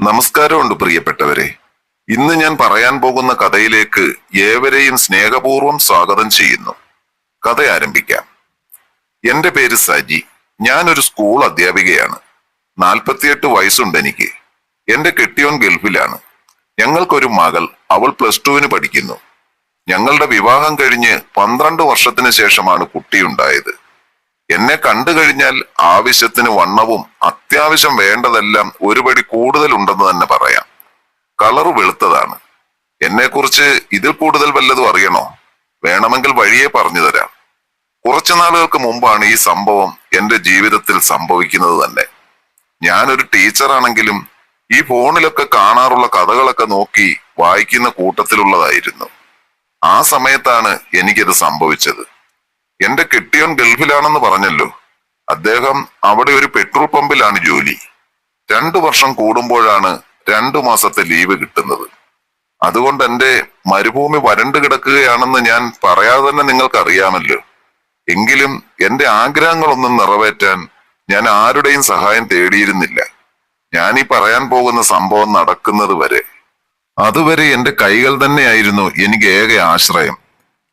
നമസ്കാരമുണ്ട് പ്രിയപ്പെട്ടവരെ. ഇന്ന് ഞാൻ പറയാൻ പോകുന്ന കഥയിലേക്ക് ഏവരെയും സ്നേഹപൂർവം സ്വാഗതം ചെയ്യുന്നു. കഥ ആരംഭിക്കാം. എന്റെ പേര് സജി. ഞാനൊരു സ്കൂൾ അധ്യാപികയാണ്. നാൽപ്പത്തിയെട്ട് വയസ്സുണ്ട് എനിക്ക്. എന്റെ കെട്ടിയോൻ ഗൾഫിലാണ്. ഞങ്ങൾക്കൊരു മകൾ. അവൾ പ്ലസ് ടുവിന് പഠിക്കുന്നു. ഞങ്ങളുടെ വിവാഹം കഴിഞ്ഞ് പന്ത്രണ്ട് വർഷത്തിന് ശേഷമാണ് കുട്ടിയുണ്ടായത്. എന്നെ കണ്ടു കഴിഞ്ഞാൽ ആവശ്യത്തിന് വണ്ണവും അത്യാവശ്യം വേണ്ടതെല്ലാം ഒരുപടി കൂടുതൽ ഉണ്ടെന്ന് തന്നെ പറയാം. കളറ് വെളുത്തതാണ്. എന്നെക്കുറിച്ച് ഇതിൽ കൂടുതൽ വല്ലതും അറിയണോ? വേണമെങ്കിൽ വഴിയെ പറഞ്ഞു തരാം. കുറച്ചു നാളുകൾക്ക് മുമ്പാണ് ഈ സംഭവം എന്റെ ജീവിതത്തിൽ സംഭവിക്കുന്നത് തന്നെ. ഞാനൊരു ടീച്ചറാണെങ്കിലും ഈ ഫോണിലൊക്കെ കാണാറുള്ള കഥകളൊക്കെ നോക്കി വായിക്കുന്ന കൂട്ടത്തിലുള്ളതായിരുന്നു. ആ സമയത്താണ് എനിക്കത് സംഭവിച്ചത്. എന്റെ കെട്ടിയോൻ ഗൾഫിലാണെന്ന് പറഞ്ഞല്ലോ. അദ്ദേഹം അവിടെ ഒരു പെട്രോൾ പമ്പിലാണ് ജോലി. രണ്ടു വർഷം കൂടുമ്പോഴാണ് രണ്ടു മാസത്തെ ലീവ് കിട്ടുന്നത്. അതുകൊണ്ട് എന്റെ മരുഭൂമി വരണ്ടു കിടക്കുകയാണെന്ന് ഞാൻ പറയാതെ തന്നെ നിങ്ങൾക്കറിയാമല്ലോ. എങ്കിലും എന്റെ ആഗ്രഹങ്ങളൊന്നും നിറവേറ്റാൻ ഞാൻ ആരുടെയും സഹായം തേടിയിരുന്നില്ല. ഞാൻ ഈ പറയാൻ പോകുന്ന സംഭവം നടക്കുന്നത് വരെ. അതുവരെ എന്റെ കൈകൾ തന്നെയായിരുന്നു എനിക്ക് ഏക ആശ്രയം.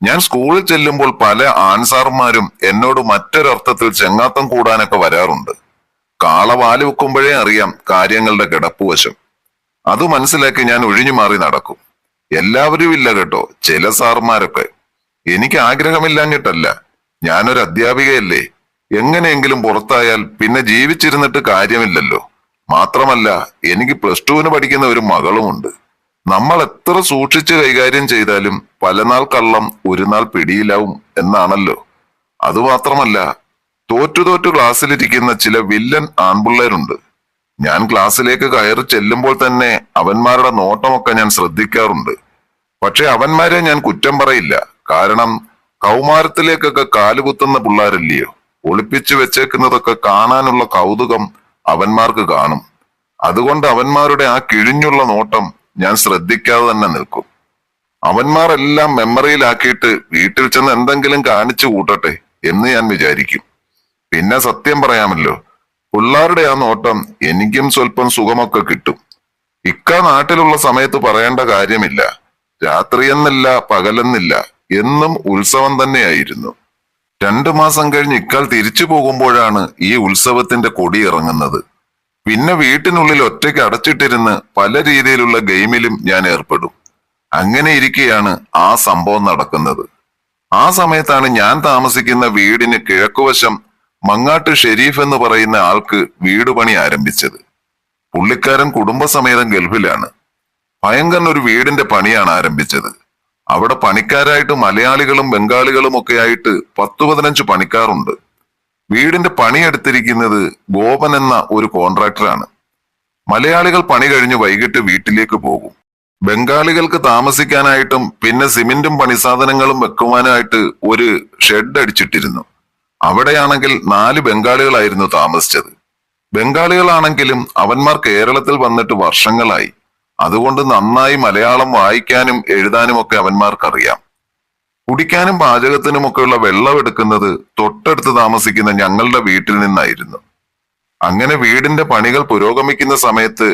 ഞാൻ സ്കൂളിൽ ചെല്ലുമ്പോൾ പല ആൺസാർമാരും എന്നോട് മറ്റൊരർത്ഥത്തിൽ ചെങ്ങാത്തം കൂടാനൊക്കെ വരാറുണ്ട്. കാള വാൽ വെക്കുമ്പോഴേ അറിയാം കാര്യങ്ങളുടെ കിടപ്പുവശം അത് മനസ്സിലാക്കി ഞാൻ ഒഴിഞ്ഞു മാറി നടക്കും. എല്ലാവരും ഇല്ല കേട്ടോ ചില സാർമാരൊക്കെ. എനിക്ക് ആഗ്രഹമില്ലാഞ്ഞിട്ടല്ല ഞാനൊരു അധ്യാപികയല്ലേ. എങ്ങനെയെങ്കിലും പുറത്തായാൽ പിന്നെ ജീവിച്ചിരുന്നിട്ട് കാര്യമില്ലല്ലോ. മാത്രമല്ല എനിക്ക് പ്ലസ് ടുവിന് പഠിക്കുന്ന ഒരു മകളുമുണ്ട്. നമ്മൾ എത്ര സൂക്ഷിച്ച് കൈകാര്യം ചെയ്താലും പലനാൾ കള്ളം ഒരു നാൾ പിടിയിലാവും എന്നാണല്ലോ. അതുമാത്രമല്ല തോറ്റു തോറ്റു ക്ലാസ്സിലിരിക്കുന്ന ചില വില്ലൻ ആൺപിള്ളേരുണ്ട്. ഞാൻ ക്ലാസ്സിലേക്ക് കയറി ചെല്ലുമ്പോൾ തന്നെ അവന്മാരുടെ നോട്ടമൊക്കെ ഞാൻ ശ്രദ്ധിക്കാറുണ്ട്. പക്ഷെ അവന്മാരെ ഞാൻ കുറ്റം പറയില്ല. കാരണം കൗമാരത്തിലേക്കൊക്കെ കാലുകുത്തുന്ന പിള്ളേരല്ലയോ? ഒളിപ്പിച്ചു വെച്ചേക്കുന്നതൊക്കെ കാണാനുള്ള കൗതുകം അവന്മാർക്ക് കാണും. അതുകൊണ്ട് അവന്മാരുടെ ആ കിഴിഞ്ഞുള്ള നോട്ടം ഞാൻ ശ്രദ്ധിക്കാതെ തന്നെ നിൽക്കും. അവന്മാരെല്ലാം മെമ്മറിയിലാക്കിയിട്ട് വീട്ടിൽ ചെന്ന് എന്തെങ്കിലും കാണിച്ചു കൂട്ടട്ടെ എന്ന് ഞാൻ വിചാരിക്കും. പിന്നെ സത്യം പറയാമല്ലോ പിള്ളാരുടെ ആ നോട്ടം എനിക്കും സ്വല്പം സുഖമൊക്കെ കിട്ടും. ഇക്ക നാട്ടിലുള്ള സമയത്ത് പറയേണ്ട കാര്യമില്ല. രാത്രിയെന്നില്ല പകലെന്നില്ല എന്നും ഉത്സവം തന്നെയായിരുന്നു. രണ്ടു മാസം കഴിഞ്ഞ് ഇക്കാൽ തിരിച്ചു പോകുമ്പോഴാണ് ഈ ഉത്സവത്തിന്റെ കൊടി ഇറങ്ങുന്നത് പിന്നെ വീട്ടിനുള്ളിൽ ഒറ്റയ്ക്ക് അടച്ചിട്ടിരുന്ന് പല രീതിയിലുള്ള ഗെയിമിലും ഞാൻ ഏർപ്പെടും. അങ്ങനെ ഇരിക്കെയാണ് ആ സംഭവം നടക്കുന്നത്. ആ സമയത്താണ് ഞാൻ താമസിക്കുന്ന വീടിന് കിഴക്കുവശം മങ്ങാട്ട് ഷെരീഫ് എന്ന് പറയുന്ന ആൾക്ക് വീട് പണി ആരംഭിച്ചത്. പുള്ളിക്കാരൻ കുടുംബസമേതം ഗൾഫിലാണ്. ഭയങ്കരൻ ഒരു വീടിന്റെ പണിയാണ് ആരംഭിച്ചത്. അവിടെ പണിക്കാരായിട്ട് മലയാളികളും ബംഗാളികളും ഒക്കെ ആയിട്ട് പത്തു പതിനഞ്ച് പണിക്കാറുണ്ട് വീടിന്റെ പണിയെടുത്തിരിക്കുന്നത് ഗോപൻ എന്ന ഒരു കോൺട്രാക്ടറാണ്. മലയാളികൾ പണി കഴിഞ്ഞ് വൈകിട്ട് വീട്ടിലേക്ക് പോകും. ബംഗാളികൾക്ക് താമസിക്കാനായിട്ടും പിന്നെ സിമെന്റും പണിസാധനങ്ങളും വെക്കുവാനായിട്ട് ഒരു ഷെഡ് അടിച്ചിട്ടിരുന്നു. അവിടെയാണെങ്കിൽ നാല് ബംഗാളികളായിരുന്നു താമസിച്ചത്. ബംഗാളികളാണെങ്കിലും അവന്മാർ കേരളത്തിൽ വന്നിട്ട് വർഷങ്ങളായി. അതുകൊണ്ട് നന്നായി മലയാളം വായിക്കാനും എഴുതാനും ഒക്കെ അവന്മാർക്കറിയാം. കുടിക്കാനും പാചകത്തിനുമൊക്കെയുള്ള വെള്ളം എടുക്കുന്നത് തൊട്ടടുത്ത് താമസിക്കുന്ന ഞങ്ങളുടെ വീട്ടിൽ നിന്നായിരുന്നു. അങ്ങനെ വീടിന്റെ പണികൾ പുരോഗമിക്കുന്ന സമയത്ത്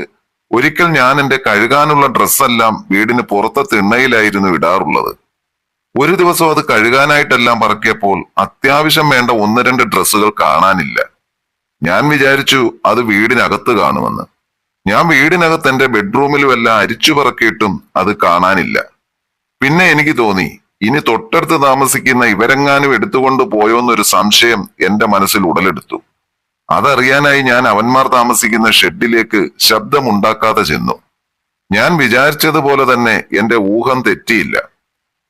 ഒരിക്കൽ ഞാൻ എന്റെ കഴുകാനുള്ള ഡ്രസ്സെല്ലാം വീടിന് പുറത്തെ തിണ്ണയിലായിരുന്നു ഇടാറുള്ളത്. ഒരു ദിവസം അത് കഴുകാനായിട്ടെല്ലാം പറക്കിയപ്പോൾ അത്യാവശ്യം വേണ്ട ഒന്ന് രണ്ട് ഡ്രസ്സുകൾ കാണാനില്ല. ഞാൻ വിചാരിച്ചു അത് വീടിനകത്ത് കാണുമെന്ന്. ഞാൻ വീടിനകത്ത് എന്റെ ബെഡ്റൂമിലും എല്ലാം അരിച്ചു പറക്കിയിട്ടും അത് കാണാനില്ല. പിന്നെ എനിക്ക് തോന്നി ഇനി തൊട്ടടുത്ത് താമസിക്കുന്ന ഇവരെങ്ങാനും എടുത്തുകൊണ്ട് പോയോന്നൊരു സംശയം എന്റെ മനസ്സിൽ ഉടലെടുത്തു. അതറിയാനായി ഞാൻ അവന്മാർ താമസിക്കുന്ന ഷെഡിലേക്ക് ശബ്ദമുണ്ടാക്കാതെ ചെന്നു. ഞാൻ വിചാരിച്ചതുപോലെ തന്നെ എന്റെ ഊഹം തെറ്റിയില്ല.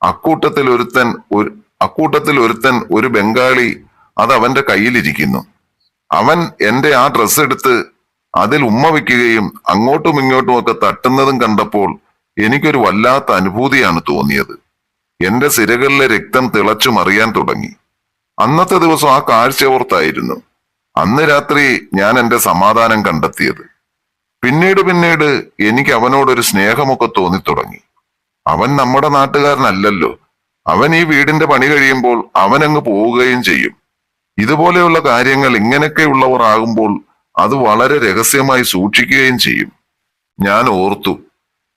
അക്കൂട്ടത്തിൽ ഒരുത്തൻ ഒരു അക്കൂട്ടത്തിൽ ഒരുത്തൻ ഒരു ബംഗാളി അത് അവന്റെ കയ്യിലിരിക്കുന്നു. അവൻ എന്റെ ആ ഡ്രസ്സ് എടുത്ത് അതിൽ ഉമ്മ വയ്ക്കുകയും അങ്ങോട്ടും ഇങ്ങോട്ടും ഒക്കെ തട്ടുന്നതും കണ്ടപ്പോൾ എനിക്കൊരു വല്ലാത്ത അനുഭൂതിയാണ് തോന്നിയത്. എന്റെ സിരകളിലെ രക്തം തിളച്ചു മറിയാൻ തുടങ്ങി. അന്നത്തെ ദിവസം ആ കാഴ്ച ഓർത്തായിരുന്നു. അന്ന് രാത്രി ഞാൻ എന്റെ സമാധാനം കണ്ടെത്തിയത്. പിന്നീട് പിന്നീട് എനിക്ക് അവനോടൊരു സ്നേഹമൊക്കെ തോന്നിത്തുടങ്ങി അവൻ നമ്മുടെ നാട്ടുകാരനല്ലല്ലോ. അവൻ ഈ വീടിന്റെ പണി കഴിയുമ്പോൾ അവൻ അങ്ങ് പോവുകയും ചെയ്യും. ഇതുപോലെയുള്ള കാര്യങ്ങൾ ഇങ്ങനെയൊക്കെയുള്ളവർ ആകുമ്പോൾ അത് വളരെ രഹസ്യമായി സൂക്ഷിക്കുകയും ചെയ്യും. ഞാൻ ഓർത്തു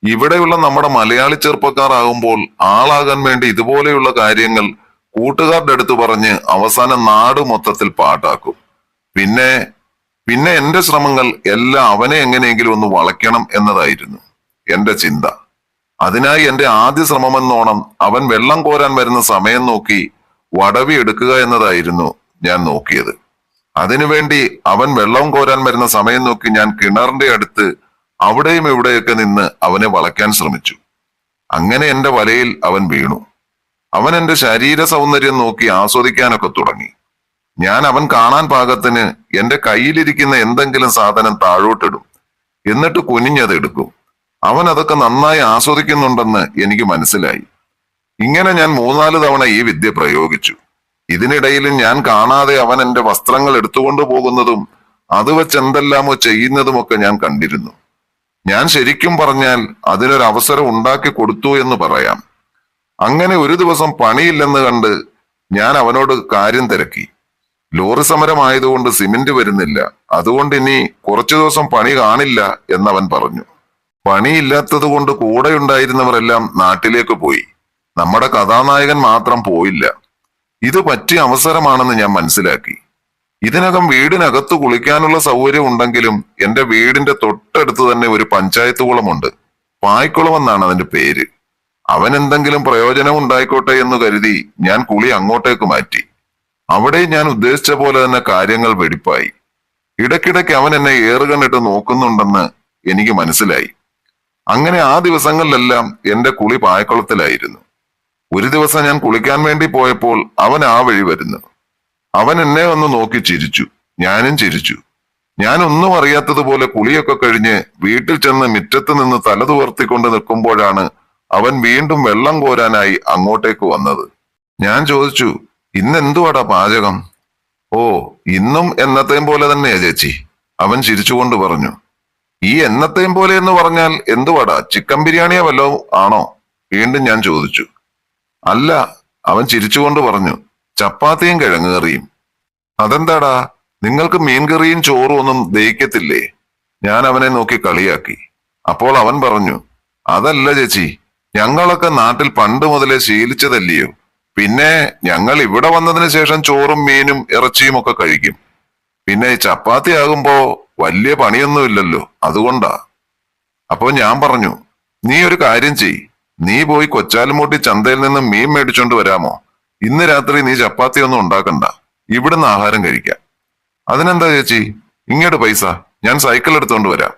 ഇവിടെയുള്ള നമ്മുടെ മലയാളി ചെറുപ്പക്കാരാകുമ്പോൾ ആളാകാൻ വേണ്ടി ഇതുപോലെയുള്ള കാര്യങ്ങൾ കൂട്ടുകാരുടെ അടുത്ത് പറഞ്ഞ് അവസാനം നാട് മൊത്തത്തിൽ പാട്ടാക്കും. പിന്നെ പിന്നെ എന്റെ ശ്രമങ്ങൾ എല്ലാം അവനെ എങ്ങനെയെങ്കിലും ഒന്ന് വളയ്ക്കണം എന്നതായിരുന്നു എന്റെ ചിന്ത. അതിനായി എന്റെ ആദ്യ ശ്രമമെന്നോണം അവൻ വെള്ളം കോരാൻ വരുന്ന സമയം നോക്കി വടവി എടുക്കുക എന്നതായിരുന്നു ഞാൻ നോക്കിയത്. അതിനുവേണ്ടി അവൻ വെള്ളം കോരാൻ വരുന്ന സമയം നോക്കി ഞാൻ കിണറിന്റെ അടുത്ത് അവിടെയും എവിടെയൊക്കെ നിന്ന് അവനെ വളയ്ക്കാൻ ശ്രമിച്ചു. അങ്ങനെ എന്റെ വലയിൽ അവൻ വീണു. അവൻ എന്റെ ശരീര സൗന്ദര്യം നോക്കി ആസ്വദിക്കാനൊക്കെ തുടങ്ങി. ഞാൻ അവൻ കാണാൻ പാകത്തിന് എന്റെ കയ്യിലിരിക്കുന്ന എന്തെങ്കിലും സാധനം താഴോട്ടിടും. എന്നിട്ട് കുനിഞ്ഞത് എടുക്കും. അവൻ അതൊക്കെ നന്നായി ആസ്വദിക്കുന്നുണ്ടെന്ന് എനിക്ക് മനസ്സിലായി. ഇങ്ങനെ ഞാൻ മൂന്നാൽ തവണ ഈ വിദ്യ പ്രയോഗിച്ചു. ഇതിനിടയിൽ ഞാൻ കാണാതെ അവൻ എന്റെ വസ്ത്രങ്ങൾ എടുത്തുകൊണ്ടു പോകുന്നതും അത് വെച്ച് എന്തെല്ലാമോ ചെയ്യുന്നതുമൊക്കെ ഞാൻ കണ്ടിരുന്നു. ഞാൻ ശരിക്കും പറഞ്ഞാൽ അതിനൊരു അവസരം ഉണ്ടാക്കി കൊടുത്തു എന്ന് പറയാം. അങ്ങനെ ഒരു ദിവസം പണിയില്ലെന്ന് കണ്ട് ഞാൻ അവനോട് കാര്യം തിരക്കി. ലോറി സമരം ആയതുകൊണ്ട് സിമന്റ് വരുന്നില്ല. അതുകൊണ്ട് ഇനി കുറച്ചു ദിവസം പണി കാണില്ല എന്നവൻ പറഞ്ഞു. പണിയില്ലാത്തത് കൊണ്ട് കൂടെ ഉണ്ടായിരുന്നവരെല്ലാം നാട്ടിലേക്ക് പോയി. നമ്മുടെ കഥാനായകൻ മാത്രം പോയില്ല. ഇത് പറ്റിയ അവസരമാണെന്ന് ഞാൻ മനസ്സിലാക്കി. ഇതിനകം വീടിനകത്ത് കുളിക്കാനുള്ള സൗകര്യം ഉണ്ടെങ്കിലും എന്റെ വീടിന്റെ തൊട്ടടുത്ത് തന്നെ ഒരു പഞ്ചായത്ത് കുളമുണ്ട്. പായ്ക്കുളം എന്നാണ് അതിന്റെ പേര്. അവൻ എന്തെങ്കിലും പ്രയോജനം ഉണ്ടായിക്കോട്ടെ എന്ന് കരുതി ഞാൻ കുളി അങ്ങോട്ടേക്ക് മാറ്റി. അവിടെ ഞാൻ ഉദ്ദേശിച്ച പോലെ തന്നെ കാര്യങ്ങൾ വെടിപ്പായി. ഇടയ്ക്കിടയ്ക്ക് അവൻ എന്നെ ഏറുകണ്ണിട്ട് നോക്കുന്നുണ്ടെന്ന് എനിക്ക് മനസ്സിലായി. അങ്ങനെ ആ ദിവസങ്ങളിലെല്ലാം എന്റെ കുളി പായക്കുളത്തിലായിരുന്നു. ഒരു ദിവസം ഞാൻ കുളിക്കാൻ വേണ്ടി പോയപ്പോൾ അവൻ ആ വഴി വരുന്നു. അവൻ എന്നെ ഒന്ന് നോക്കി ചിരിച്ചു. ഞാനും ചിരിച്ചു. ഞാൻ ഒന്നും അറിയാത്തതുപോലെ കുളിയൊക്കെ കഴിഞ്ഞ് വീട്ടിൽ ചെന്ന് മിറ്റത്ത് നിന്ന് തലതുവർത്തിക്കൊണ്ട് നിൽക്കുമ്പോഴാണ് അവൻ വീണ്ടും വെള്ളം കോരാനായി അങ്ങോട്ടേക്ക് വന്നത്. ഞാൻ ചോദിച്ചു ഇന്നെന്തുവാടാ പാചകം? ഓ ഇന്നും എന്നത്തെയും പോലെ തന്നെയാ ചേച്ചി അവൻ ചിരിച്ചുകൊണ്ട് പറഞ്ഞു. ഈ എന്നത്തെയും പോലെ എന്ന് പറഞ്ഞാൽ എന്തുവാടാ ചിക്കൻ ബിരിയാണിയോ വല്ലോ ആണോ? വീണ്ടും ഞാൻ ചോദിച്ചു. അല്ല അവൻ ചിരിച്ചുകൊണ്ട് പറഞ്ഞു. ചപ്പാത്തിയും കിഴങ്ങേറിയും അതെന്താടാ? നിങ്ങൾക്ക് മീൻകറിയും ചോറും ഒന്നും ദഹിക്കത്തില്ലേ? ഞാൻ അവനെ നോക്കി കളിയാക്കി. അപ്പോൾ അവൻ പറഞ്ഞു അതല്ല ചേച്ചി ഞങ്ങളൊക്കെ നാട്ടിൽ പണ്ട് മുതലേ ശീലിച്ചതല്ലയോ? പിന്നെ ഞങ്ങൾ ഇവിടെ വന്നതിന് ശേഷം ചോറും മീനും ഇറച്ചിയും ഒക്കെ കഴിക്കും. പിന്നെ ചപ്പാത്തി ആകുമ്പോ വലിയ പണിയൊന്നുമില്ലല്ലോ അതുകൊണ്ടാ. അപ്പോൾ ഞാൻ പറഞ്ഞു നീ ഒരു കാര്യം ചെയ് നീ പോയി കൊച്ചാലുമൂട്ടി ചന്തയിൽ നിന്ന് മീൻ മേടിച്ചോണ്ട് വരാമോ? ഇന്ന് രാത്രി നീ ചപ്പാത്തി ഒന്നും ഉണ്ടാക്കണ്ട. ഇവിടുന്ന് ആഹാരം കഴിക്കാം. അതിനെന്താ ചേച്ചി? ഇങ്ങോട്ട് പൈസ. ഞാൻ സൈക്കിൾ എടുത്തുകൊണ്ട് വരാം.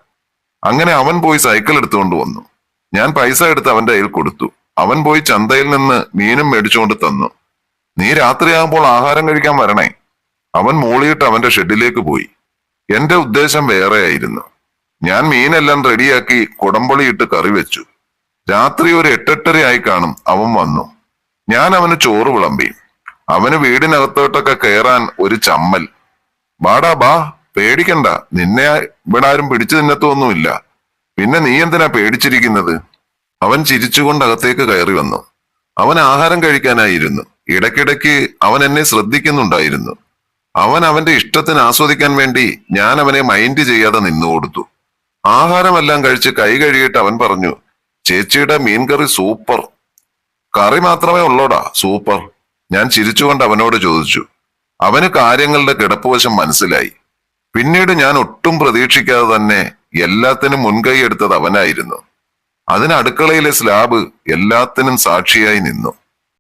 അങ്ങനെ അവൻ പോയി സൈക്കിൾ എടുത്തുകൊണ്ട് വന്നു. ഞാൻ പൈസ എടുത്ത് അവന്റെ കയ്യിൽ കൊടുത്തു. അവൻ പോയി ചന്തയിൽ നിന്ന് മീനും മേടിച്ചുകൊണ്ട് തന്നു. നീ രാത്രിയാകുമ്പോൾ ആഹാരം കഴിക്കാൻ വരണേ. അവൻ മൂളിയിട്ട് അവന്റെ ഷെഡിലേക്ക് പോയി. എന്റെ ഉദ്ദേശം വേറെയായിരുന്നു. ഞാൻ മീനെല്ലാം റെഡിയാക്കി കുടംപൊളിയിട്ട് കറി വെച്ചു. രാത്രി ഒരു എട്ടെട്ടര ആയി കാണും അവൻ വന്നു. ഞാൻ അവന് ചോറ് വിളമ്പി. അവന് വീടിനകത്തോട്ടൊക്കെ കയറാൻ ഒരു ചമ്മൽ. ബാടാ ബാ പേടിക്കണ്ട. നിന്നെ ഇവിടെ ആരും പിടിച്ചു തിന്നത്തൊന്നുമില്ല. പിന്നെ നീ എന്തിനാ പേടിച്ചിരിക്കുന്നത്? അവൻ ചിരിച്ചുകൊണ്ട് അകത്തേക്ക് കയറി വന്നു. അവൻ ആഹാരം കഴിക്കാനായിരുന്നു. ഇടയ്ക്കിടയ്ക്ക് അവൻ എന്നെ ശ്രദ്ധിക്കുന്നുണ്ടായിരുന്നു. അവൻ അവന്റെ ഇഷ്ടത്തിന് ആസ്വദിക്കാൻ വേണ്ടി ഞാൻ അവനെ മൈൻഡ് ചെയ്യാതെ നിന്നു കൊടുത്തു. ആഹാരമെല്ലാം കഴിച്ച് കൈ കഴുകിയിട്ട് അവൻ പറഞ്ഞു ചേച്ചിയുടെ മീൻകറി സൂപ്പർ. കറി മാത്രമേ ഉള്ളോടാ സൂപ്പർ. ഞാൻ ചിരിച്ചുകൊണ്ട് അവനോട് ചോദിച്ചു. അവന് കാര്യങ്ങളുടെ കിടപ്പുവശം മനസ്സിലായി. പിന്നീട് ഞാൻ ഒട്ടും പ്രതീക്ഷിക്കാതെ തന്നെ എല്ലാത്തിനും മുൻകൈ എടുത്തത് അവനായിരുന്നു. അതിന് അടുക്കളയിലെ സ്ലാബ് എല്ലാത്തിനും സാക്ഷിയായി നിന്നു.